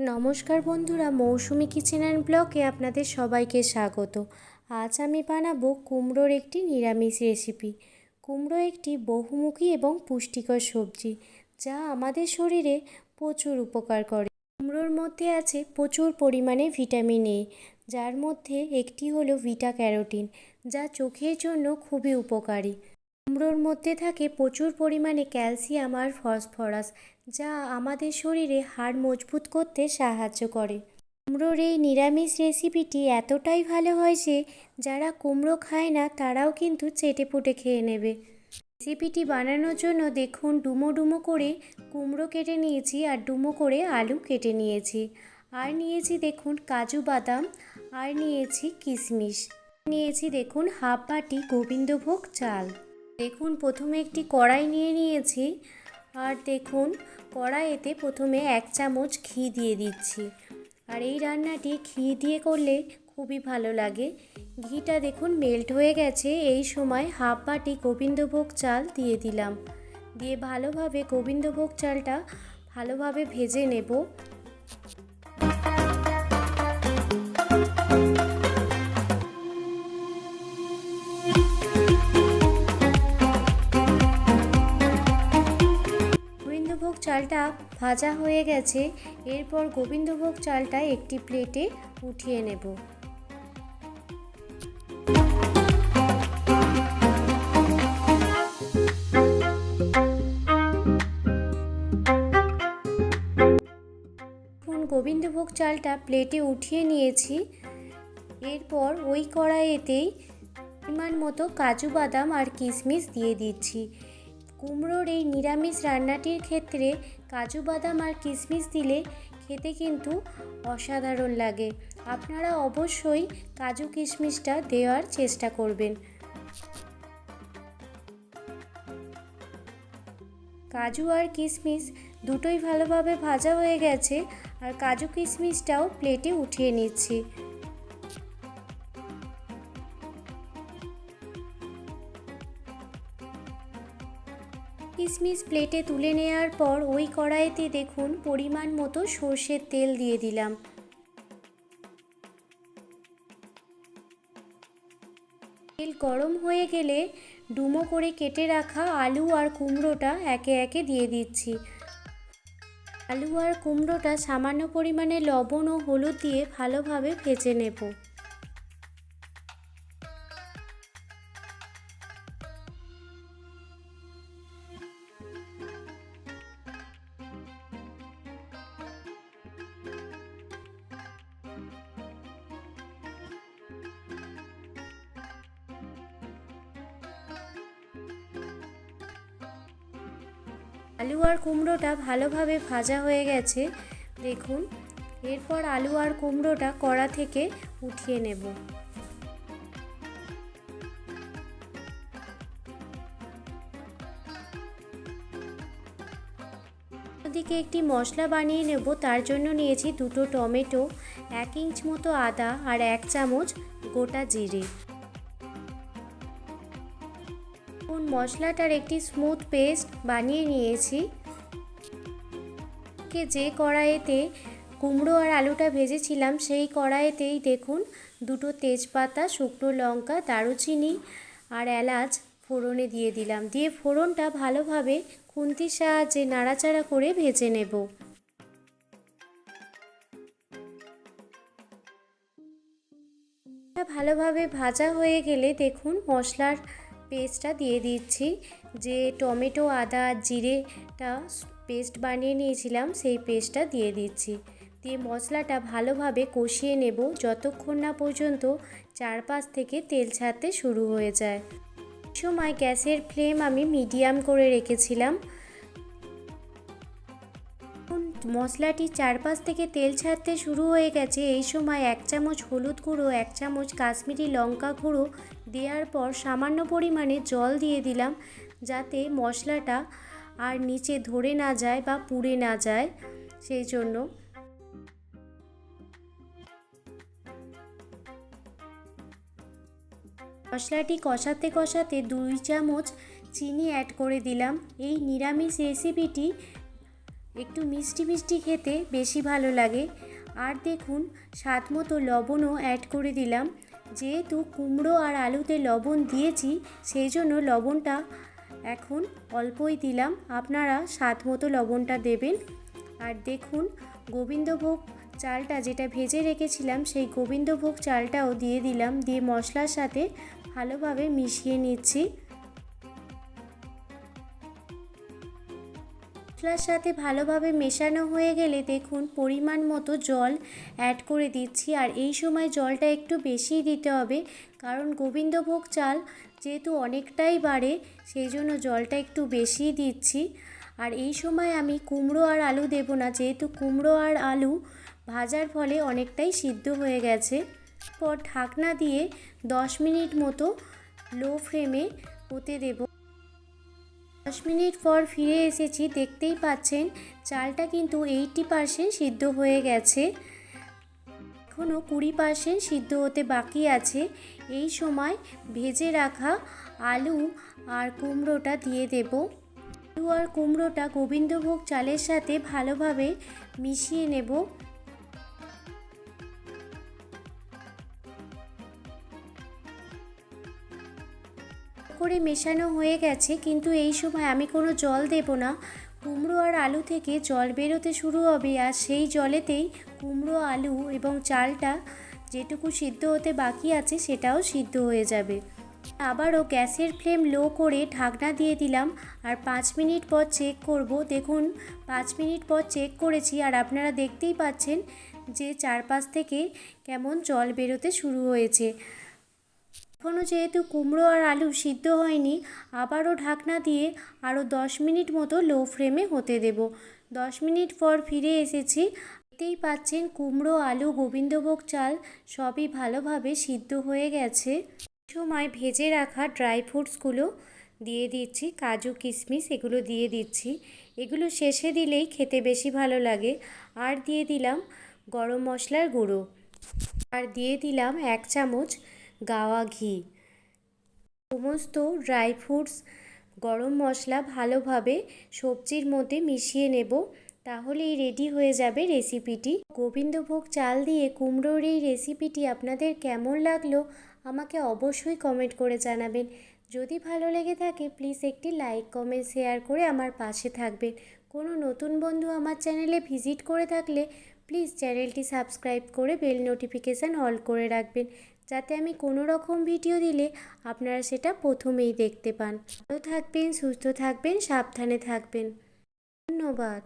নমস্কার বন্ধুরা, মৌসুমি kitchen and ব্লকে আপনাদের সবাইকে স্বাগত। আজ আমি বানাবো কুমড়োর একটি নিরামিষ রেসিপি। কুমড়ো একটি বহুমুখী এবং পুষ্টিকর সবজি, যা আমাদের শরীরে প্রচুর উপকার করে। কুমড়োর মধ্যে আছে প্রচুর পরিমাণে ভিটামিন এ, যার মধ্যে একটি হলো ভিটা ক্যারোটিন, যা চোখের জন্য খুবই উপকারী। কুমড়োর মধ্যে থাকে প্রচুর পরিমাণে ক্যালসিয়াম আর ফসফরাস যা আমাদের শরীরে হাড় মজবুত করতে সাহায্য করে। কুমড়োর এই নিরামিষ রেসিপিটি এতটাই ভালো হয় যে, যারা কুমড়ো খায় না, তারাও কিন্তু চেটেপুটে খেয়ে নেবে। রেসিপিটি বানানোর জন্য দেখুন, ডুমো ডুমো করে কুমড়ো কেটে নিয়েছি আর ডুমো করে আলু কেটে নিয়েছি। আর নিয়েছি দেখুন কাজু বাদাম, আর নিয়েছি কিশমিশ। নিয়েছি দেখুন হাফ বাটি গোবিন্দভোগ চাল। দেখুন, প্রথমে একটি কড়াই নিয়ে নিয়েছি। আর দেখুন, কড়াইতে প্রথমে এক চামচ ঘি দিয়ে দিচ্ছি। আর এই রান্নাটি ঘি দিয়ে করলে খুবই ভালো লাগে। ঘিটা দেখুন মেল্ট হয়ে গেছে, এই সময় হাফ বাটি গোবিন্দভোগ চাল দিয়ে দিলাম। দিয়ে ভালোভাবে গোবিন্দভোগ চালটা ভালোভাবে ভেজে নেব। চালটা ভাজা হয়ে গেছে, এরপর গোবিন্দভোগ চালটা একটি প্লেটে উঠিয়ে নেব। গোবিন্দভোগ চালটা প্লেটে উঠিয়ে নিয়েছি। এরপর ওই কড়াইয়েতেই পরিমাণ মতো কাজু বাদাম আর কিশমিশ দিয়ে দিচ্ছি। কুমড়োর এই নিরামিষ রান্নাটির ক্ষেত্রে কাজু বাদাম আর কিশমিশ দিলে খেতে কিন্তু অসাধারণ লাগে। আপনারা অবশ্যই কাজু কিশমিশটা দেওয়ার চেষ্টা করবেন। কাজু আর কিশমিশ দুটোই ভালোভাবে ভাজা হয়ে গেছে আর কাজু কিশমিশটাও প্লেটে উঠিয়ে নিচ্ছি। কিশমিশ প্লেটে তুলে নেওয়ার পর ওই কড়াইতে দেখুন পরিমাণ মতো সর্ষের তেল দিয়ে দিলাম। তেল গরম হয়ে গেলে ডুমো করে কেটে রাখা আলু আর কুমড়োটা একে একে দিয়ে দিচ্ছি। আলু আর কুমড়োটা সামান্য পরিমাণে লবণ ও হলুদ দিয়ে ভালোভাবে ভেজে নেব। আলু আর কুমড়োটা ভালোভাবে ভাজা হয়ে গেছে, দেখুন। এরপর আলু আর কুমড়োটা কড়া থেকে উঠিয়ে নেব। দিকে একটি মশলা বানিয়ে নেব, তার জন্য নিয়েছি দুটো টমেটো, এক ইঞ্চ মতো আদা আর এক চামচ গোটা জিরে। মশলাটার একটি স্মুথ পেস্ট বানিয়ে নিয়েছি। কে যে কড়াইতে কুমড়ো আর আলুটা ভেজেছিলাম, সেই কড়াইতেই দেখুন দুটো তেজপাতা, শুকনো লঙ্কা, দারুচিনি আর এলাচ ফোড়নে দিয়ে দিলাম। দিয়ে ফোড়নটা ভালোভাবে খুন্তির সাহায্যে নাড়াচাড়া করে ভেজে নেব। ভালোভাবে ভাজা হয়ে গেলে দেখুন মশলার পেস্টটা দিয়ে দিচ্ছি। যে টমেটো, আদা, জিরেটা পেস্ট বানিয়ে নিয়েছিলাম, সেই পেস্টটা দিয়ে দিচ্ছি। দিয়ে মশলাটা ভালোভাবে কষিয়ে নেব যতক্ষণ না পর্যন্ত চারপাশ থেকে তেল ছাড়তে শুরু হয়ে যায়। সময় গ্যাসের ফ্লেম আমি মিডিয়াম করে রেখেছিলাম। মশলাটি চারপাশ থেকে তেল ছাড়তে শুরু হয়ে গেছে। এই সময় এক চামচ হলুদ গুঁড়ো, এক চামচ কাশ্মীরি লঙ্কা গুঁড়ো দেওয়ার পর সামান্য পরিমাণে জল দিয়ে দিলাম যাতে মশলাটা আর নিচে ধরে না যায় বা পুড়ে না যায় সেই জন্য। মশলাটি কষাতে কষাতে দুই চামচ চিনি অ্যাড করে দিলাম। এই নিরামিষ রেসিপিটি একটু মিষ্টি মিষ্টি খেতে বেশি ভালো লাগে। আর দেখুন, স্বাদ মতো লবণও অ্যাড করে দিলাম। যেহেতু কুমড়ো আর আলুতে লবণ দিয়েছি, সেই জন্য লবণটা এখন অল্পই দিলাম। আপনারা স্বাদ মতো লবণটা দেবেন। আর দেখুন, গোবিন্দভোগ চালটা যেটা ভেজে রেখেছিলাম, সেই গোবিন্দভোগ চালটাও দিয়ে দিলাম। দিয়ে মশলার সাথে ভালোভাবে মিশিয়ে নিচ্ছি। মশলার সাথে ভালোভাবে মেশানো হয়ে গেলে দেখুন পরিমাণ মতো জল অ্যাড করে দিচ্ছি। আর এই সময় জলটা একটু বেশিই দিতে হবে, কারণ গোবিন্দভোগ চাল যেহেতু অনেকটাই বাড়ে, সেই জন্য জলটা একটু বেশিই দিচ্ছি। আর এই সময় আমি কুমড়ো আর আলু দেবো না, যেহেতু কুমড়ো আর আলু ভাজার ফলে অনেকটাই সিদ্ধ হয়ে গেছে। পর ঢাকনা দিয়ে দশ মিনিট মতো লো ফ্লেমে হতে দেবো। দশ মিনিট পর ফিরে এসেছি, দেখতেই পাচ্ছেন চালটা কিন্তু এইটি পারসেন্ট সিদ্ধ হয়ে গেছে। এখনও কুড়ি পারসেন্ট সিদ্ধ হতে বাকি আছে। এই সময় ভেজে রাখা আলু আর কুমড়োটা দিয়ে দেব। আলু আর কুমড়োটা গোবিন্দভোগ চালের সাথে ভালোভাবে মিশিয়ে নেব। করে মেশানো হয়ে গেছে, কিন্তু এই সময় আমি কোনো জল দেব না। কুমড়ো আর আলু থেকে জল বেরোতে শুরু হবে, আর সেই জলেতেই কুমড়ো, আলু এবং চালটা যেটুকু সিদ্ধ হতে বাকি আছে সেটাও সিদ্ধ হয়ে যাবে। আবারও গ্যাসের ফ্লেম লো করে ঢাকনা দিয়ে দিলাম, আর পাঁচ মিনিট পর চেক করব। দেখুন, পাঁচ মিনিট পর চেক করেছি, আর আপনারা দেখতেই পাচ্ছেন যে চারপাশ থেকে কেমন জল বেরোতে শুরু হয়েছে। এখনও যেহেতু কুমড়ো আর আলু সিদ্ধ হয়নি, আবারও ঢাকনা দিয়ে আরও দশ মিনিট মতো লো ফ্লেমে হতে দেব। দশ মিনিট পর ফিরে এসেছি। দেখতেই পাচ্ছেন কুমড়ো, আলু, গোবিন্দভোগ চাল সবই ভালোভাবে সিদ্ধ হয়ে গেছে। সময় ভেজে রাখা ড্রাই ফ্রুটসগুলো দিয়ে দিচ্ছি, কাজু, কিশমিশ এগুলো দিয়ে দিচ্ছি। এগুলো শেষে দিলেই খেতে বেশি ভালো লাগে। আর দিয়ে দিলাম গরম মশলার গুঁড়ো। আর দিয়ে দিলাম এক চামচ গাওয়া ঘি। সমস্ত ড্রাই ফ্রুটস গরম মশলা ভালোভাবে সবজির মধ্যে মিশিয়ে নেব তাহলেই রেডি হয়ে যাবে রেসিপিটি গোবিন্দভোগ চাল দিয়ে কুমড়োর এই রেসিপিটি আপনাদের কেমন লাগল, আমাকে অবশ্যই কমেন্ট করে জানাবেন। যদি ভালো লেগে থাকে প্লিজ একটি লাইক কমেন্ট শেয়ার করে আমার পাশে থাকবেন। কোনো নতুন বন্ধু আমার চ্যানেলে ভিজিট করে থাকলে প্লিজ চ্যানেলটি সাবস্ক্রাইব করে বেল নোটিফিকেশান অল করে রাখবেন। যাতে আমি কোনো রকম ভিডিও দিলে আপনারা সেটা প্রথমেই দেখতে পান। ভালো থাকবেন, সুস্থ থাকবেন, সাবধানে থাকবেন। ধন্যবাদ।